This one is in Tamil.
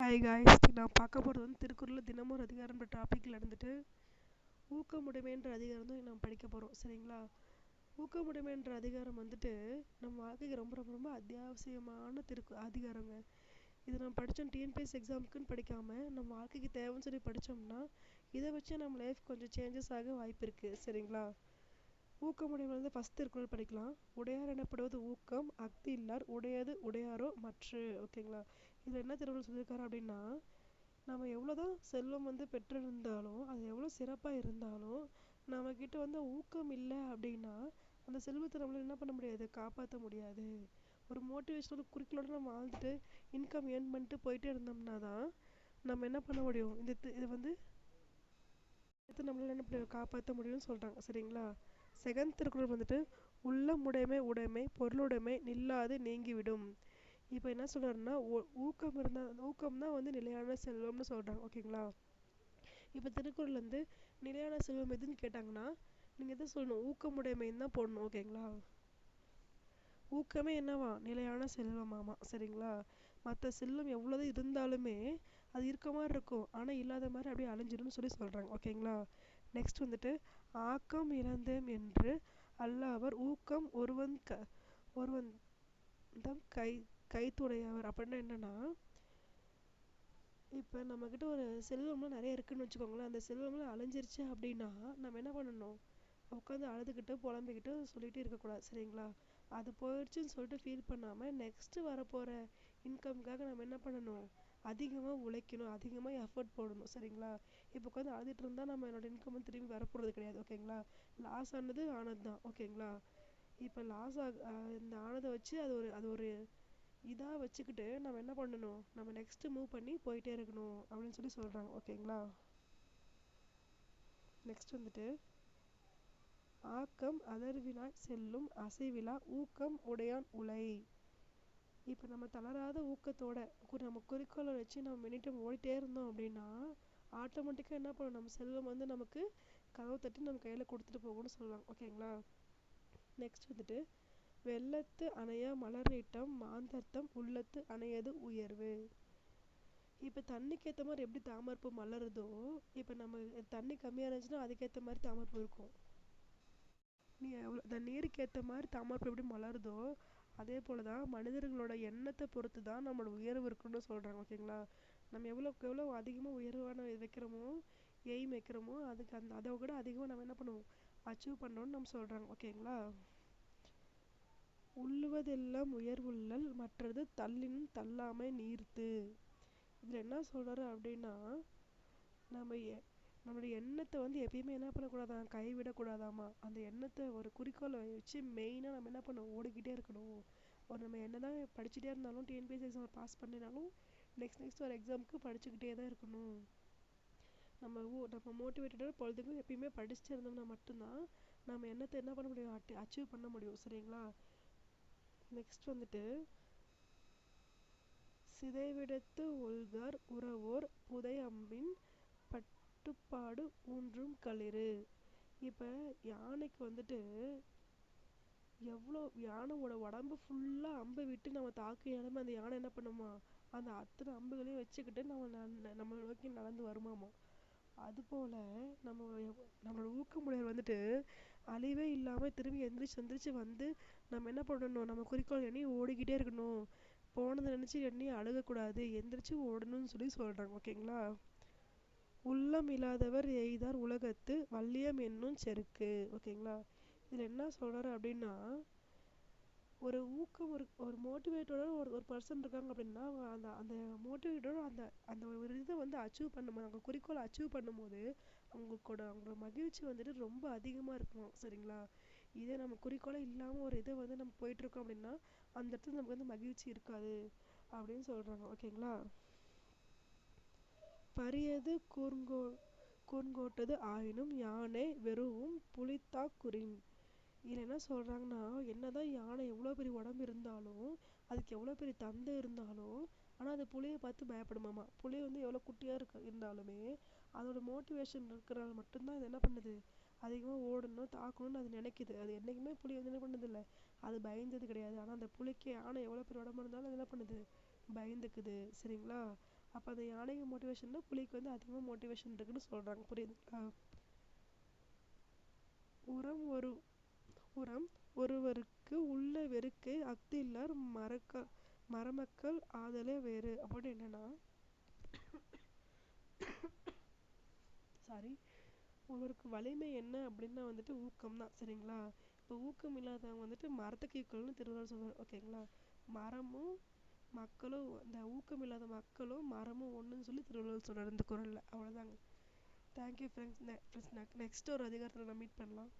ஹாய் காய்ஸ் நான் பார்க்க போகிறது வந்து திருக்குறளில் தினமும் ஒரு அதிகாரம்ன்ற டாப்பிக்கில் இருந்துட்டு ஊக்கமுடைமைன்ற அதிகாரம் தான் நம்ம படிக்க போகிறோம் சரிங்களா? ஊக்கமுடைமைன்ற அதிகாரம் வந்துட்டு நம்ம வாழ்க்கைக்கு ரொம்ப ரொம்ப ரொம்ப அத்தியாவசியமான திருக்கு அதிகாரங்க. இது நம்ம படித்தோம் டிஎன்பிஎஸ் எக்ஸாமுக்குன்னு படிக்காமல் நம்ம வாழ்க்கைக்கு தேவைன்னு சொல்லி படித்தோம்னா இதை வச்சு நம்ம லைஃப் கொஞ்சம் சேஞ்சஸ் ஆக வாய்ப்பு இருக்குது சரிங்களா? ஊக்கமுடைமை வந்து ஃபஸ்ட் திருக்குறள் படிக்கலாம். உடையார் எனப்படுவது ஊக்கம் அஃது இல்லார் உடையது உடையாரோ மற்று. ஓகேங்களா? இதில் என்ன திருவள்ளுவர் சொல்லியிருக்காரு அப்படின்னா நம்ம எவ்வளோதான் செல்வம் வந்து பெற்றிருந்தாலும் அது எவ்வளோ சிறப்பாக இருந்தாலும் நம்மக்கிட்ட வந்து ஊக்கம் இல்லை அப்படின்னா அந்த செல்வத்தை நம்மளால என்ன பண்ண முடியாது? காப்பாற்ற முடியாது. ஒரு மோட்டிவேஷனல் குறிக்கோளோட நம்ம வாழ்ந்துட்டு இன்கம் ஏர்ன் பண்ணிட்டு போயிட்டே இருந்தோம்னா தான் நம்ம என்ன பண்ண முடியும்? இந்த இது வந்து நம்மளால என்ன பண்ண காப்பாற்ற முடியும்னு சொல்கிறாங்க சரிங்களா? செகண்ட் திருக்குறள் வந்துட்டு உள்ளமுடைமை உடைமை பொருளுடைமை நில்லாது நீங்கிவிடும். இப்போ என்ன சொல்கிறாருன்னா ஊக்கம் இருந்தால் ஊக்கம் தான் வந்து நிலையான செல்வம்னு சொல்கிறாங்க ஓகேங்களா? இப்போ திருக்குறள் வந்து நிலையான செல்வம் எதுன்னு கேட்டாங்கன்னா நீங்கள் எதை சொல்லணும்? ஊக்கமுடைமைன்னு தான் போடணும் ஓகேங்களா? ஊக்கமே என்னவா? நிலையான செல்வமாமா சரிங்களா? மற்ற செல்வம் எவ்வளவு இருந்தாலுமே அது இருக்க மாதிரி இருக்கும். ஆனால் இல்லாத மாதிரி அப்படியே அழிஞ்சிடும்னு சொல்லி சொல்கிறாங்க ஓகேங்களா? நெக்ஸ்ட் வந்துட்டு ஆக்கம் இழந்தேம் என்று அல்லாவர் ஊக்கம் ஒருவன் க ஒருவன் தம் கை கைத்துடையவர் அப்படின்னா என்னன்னா இப்போ நம்மக்கிட்ட ஒரு செல்வம்லாம் நிறைய இருக்குன்னு வச்சுக்கோங்களேன். அந்த செல்வம்லாம் அழிஞ்சிருச்சு அப்படின்னா நம்ம என்ன பண்ணணும்? உட்காந்து அழுதுகிட்டு புலம்பிக்கிட்டு சொல்லிகிட்டே இருக்கக்கூடாது சரிங்களா? அது போயிடுச்சுன்னு சொல்லிட்டு ஃபீல் பண்ணாமல் நெக்ஸ்ட்டு வரப்போகிற இன்கம்காக நம்ம என்ன பண்ணணும்? அதிகமாக உழைக்கணும் அதிகமாக எஃபர்ட் போடணும் சரிங்களா? இப்போ உட்காந்து அழுதுட்டு இருந்தால் நம்ம என்னோட இன்கம் வந்து திரும்பி வரப்போகிறது கிடையாது ஓகேங்களா? லாஸ் ஆனது ஆனது தான் ஓகேங்களா? இப்போ லாஸ் ஆக இந்த ஆனதை வச்சு அது ஒரு அது ஒரு இதாக வச்சுக்கிட்டு நம்ம என்ன பண்ணணும்? நம்ம நெக்ஸ்ட்டு மூவ் பண்ணி போயிட்டே இருக்கணும் அப்படின்னு சொல்லி சொல்கிறாங்க ஓகேங்களா? நெக்ஸ்ட் வந்துட்டு ஆக்கம் அதர்வினாய் செல்லும் அசைவிலா ஊக்கம் உடையான் உலை. இப்போ நம்ம தளராத ஊக்கத்தோட நம்ம குறிக்கோளை வச்சு நம்ம மினிட்டம் ஓடிட்டே இருந்தோம் அப்படின்னா ஆட்டோமேட்டிக்காக என்ன பண்ணும் நம்ம செல்வம் வந்து நமக்கு கதவை தட்டி நம்ம கையில் கொடுத்துட்டு போகும்னு சொல்லுவாங்க ஓகேங்களா? நெக்ஸ்ட் வந்துட்டு வெள்ளத்து அணையா மலர் நீட்டம் மாந்தர்த்தம் உள்ளத்து அணையது உயர்வு. இப்போ தண்ணிக்கு ஏற்ற மாதிரி எப்படி தாமரைப்பூ மலருதோ இப்போ நம்ம தண்ணி கம்மியாக இருந்துச்சுன்னா அதுக்கேற்ற மாதிரி தாமரைப்பூ இருக்கும். நீ எவ்வளோ இந்த நீருக்கு ஏற்ற மாதிரி தாமரைப்பூ எப்படி மலருதோ அதே போல் தான் மனிதர்களோட எண்ணத்தை பொறுத்து தான் நம்மளோட உயர்வு இருக்குன்னு சொல்கிறாங்க ஓகேங்களா? நம்ம எவ்வளோக்கு எவ்வளோ அதிகமாக உயர்வான வைக்கிறோமோ எய்ம் வைக்கிறோமோ அதுக்கு அந்த அதை விட அதிகமாக நம்ம என்ன பண்ணுவோம்? அச்சீவ் பண்ணோன்னு நம்ம சொல்கிறாங்க ஓகேங்களா? உள்ளுவதெல்லாம் உயர்வுள்ளல் மற்றது தள்ளினும் தள்ளாமை நீர்த்து. இதில் என்ன சொல்கிறாரு அப்படின்னா நம்ம நம்மளுடைய எண்ணத்தை வந்து எப்பயுமே என்ன பண்ணக்கூடாதாம் கைவிடக்கூடாதாமா? அந்த எண்ணத்தை ஒரு குறிக்கோளை வச்சு மெயினாக நம்ம என்ன பண்ணணும் ஓடிக்கிட்டே இருக்கணும். ஒரு நம்ம என்ன தான் படிச்சுட்டே இருந்தாலும் டிஎன்பிஎஸ்சி எக்ஸாம் பாஸ் பண்ணினாலும் நெக்ஸ்ட் நெக்ஸ்ட் ஒரு எக்ஸாமுக்கு படிச்சுக்கிட்டே தான் இருக்கணும். நம்ம ஊ நம்ம மோட்டிவேட்டடாக பொழுதுக்கும் எப்பயுமே படிச்சுட்டு இருந்தோம்னா மட்டும்தான் நம்ம எண்ணத்தை என்ன பண்ண முடியும்? அட்டி அச்சீவ் பண்ண முடியும். சரிங்களா? நெக்ஸ்ட் வந்துட்டு சிதைவிடத்து ஒல்கார் உறவோர் புதை அம்பின் பட்டுப்பாடு ஊன்றும் களிறு. இப்போ யானைக்கு வந்துட்டு எவ்வளோ யானையோட உடம்பு ஃபுல்லாக அம்பை விட்டு நம்ம தாக்கினாலுமே அந்த யானை என்ன பண்ணுமா? அந்த அத்தனை அம்புகளையும் வச்சுக்கிட்டு நம்ம நம்ம நோக்கி நடந்து வருமாமா? அதுபோல் நம்ம நம்மளோட ஊக்கமுடையர் வந்துட்டு அழிவே இல்லாமல் திரும்பி எந்திரிச்சு எந்திரிச்சு வந்து நம்ம என்ன பண்ணணும்? நம்ம குறிக்கோள் எண்ணி ஓடிக்கிட்டே இருக்கணும். போனதை நினச்சி எண்ணி அழுகக்கூடாது. எந்திரிச்சு ஓடணும்னு சொல்லி சொல்கிறாங்க ஓகேங்களா? உள்ளம் இல்லாதவர் எய்தார் உலகத்து வள்ளியம் என்னும் செருக்கு. ஓகேங்களா? இதில் என்ன சொல்கிறாரு அப்படின்னா ஒரு ஊக்கம் ஒரு ஒரு மோட்டிவேட்டோட ஒரு ஒரு பர்சன் இருக்காங்க அப்படின்னா அவங்க அந்த அந்த மோட்டிவேட்டோட அந்த அந்த ஒரு இதை வந்து அச்சீவ் பண்ணும்போது அவங்க குறிக்கோளை அச்சீவ் பண்ணும்போது அவங்களோட அவங்களோட மகிழ்ச்சி வந்துட்டு ரொம்ப அதிகமாக இருக்கும் சரிங்களா? இதே நம்ம குறிக்கோளே இல்லாமல் ஒரு இதை வந்து நம்ம போயிட்டுருக்கோம் அப்படின்னா அந்த இடத்துல நமக்கு வந்து மகிழ்ச்சி இருக்காது அப்படின்னு சொல்கிறாங்க ஓகேங்களா? பரியது கூர்ங்கோ கூர்ங்கோட்டது ஆயினும் யானை வெறும் புலித்தா குறின் இதில் என்ன சொல்கிறாங்கன்னா என்ன தான் யானை எவ்வளோ பெரிய உடம்பு இருந்தாலும் அதுக்கு எவ்வளோ பெரிய தந்தை இருந்தாலும் ஆனால் அது புளியை பார்த்து பயப்படுமாமா? புளி வந்து எவ்வளோ குட்டியாக இருக்க இருந்தாலுமே அதோட மோட்டிவேஷன் இருக்கிறனால மட்டும்தான் அது என்ன பண்ணுது? அதிகமாக ஓடணும் தாக்கணும்னு அது நினைக்குது. அது என்றைக்குமே புளி வந்து என்ன பண்ணதில்லை அது பயந்தது கிடையாது. ஆனால் அந்த புளிக்கு யானை எவ்வளோ பெரிய உடம்பு இருந்தாலும் அது என்ன பண்ணுது? பயந்துக்குது. சரிங்களா? அப்போ அந்த யானைக்கு மோட்டிவேஷன்னா புலிக்கு வந்து அதிகமாக மோட்டிவேஷன் இருக்குன்னு சொல்கிறாங்க புரியுதுங்களா? உரம் ஒரு புறம் ஒருவருக்கு உள்ள வெறுக்கை அஃதில்லார் மறக்க மறமக்கள் ஆதலே வேறு. அப்படின்னு என்னன்னா சாரி ஒருவருக்கு வலிமை என்ன அப்படின்னா வந்துட்டு ஊக்கம் தான் சரிங்களா? இப்போ ஊக்கம் இல்லாதவங்க வந்துட்டு மரத்துக்கு ஈக்குவல்னு திருவள்ளுவர் சொல்றாரு ஓகேங்களா? மரமும் மக்களும் இந்த ஊக்கம் இல்லாத மக்களும் மரமும் ஒன்றுன்னு சொல்லி திருவள்ளுவர் சொல்றாரு இந்த குறளில் அவ்வளோதாங்க தேங்க்யூ ஃப்ரெண்ட்ஸ் நெ ஃப்ரெண்ட்ஸ் நெக்ஸ்ட் ஒரு அதிகாரத்தில் நான் மீட் பண்ணலாம்.